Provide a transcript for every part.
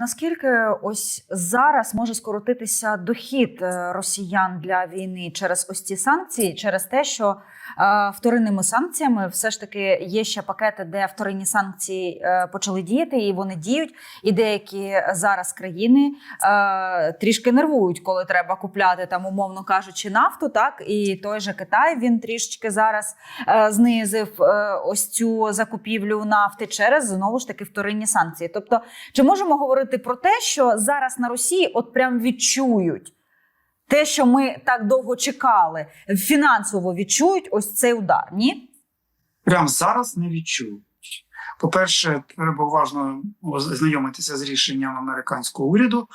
Наскільки ось зараз може скоротитися дохід е, росіян для війни через ось ці санкції, через те, що е, вторинними санкціями все ж таки є ще пакети, де вторинні санкції е, почали діяти, і вони діють. І деякі зараз країни трішки нервують, коли треба купляти там, умовно кажучи, нафту. Так і той же Китай він трішечки зараз знизив ось цю закупівлю нафти через знову ж таки вторинні санкції. Тобто, чи можемо говорити про те, що зараз на Росії от прям відчують те, що ми так довго чекали, фінансово відчують ось цей удар? Ні? Прямо зараз не відчують. По-перше, треба уважно знайомитися з рішенням американського уряду.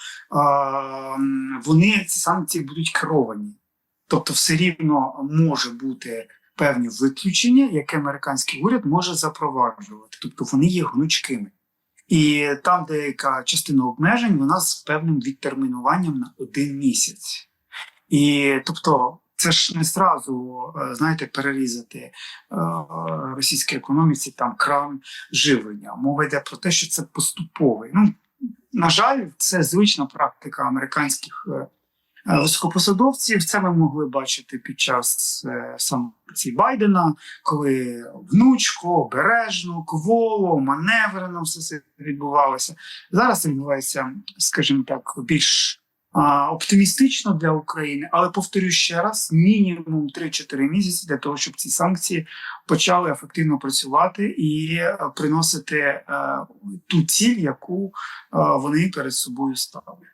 Вони ці санкції будуть керовані. Тобто, все рівно може бути певні виключення, які американський уряд може запроваджувати. Тобто вони є гнучкими. І там деяка частина обмежень вона з певним відтермінуванням на один місяць. І тобто, це ж не зразу, е, знаєте, перерізати е, російській економіці там кран живлення. Мова йде про те, що це поступовий. Ну, на жаль, це звична практика американських е, високопосадовців. Це ми могли бачити під час е, санкцій Байдена, коли внучко, обережно, кволо, маневрено все це відбувалося. Зараз це відбувається, скажімо так, більш оптимістично для України, але повторю ще раз: мінімум 3-4 місяці для того, щоб ці санкції почали ефективно працювати і е, приносити е, ту ціль, яку е, вони перед собою ставлять.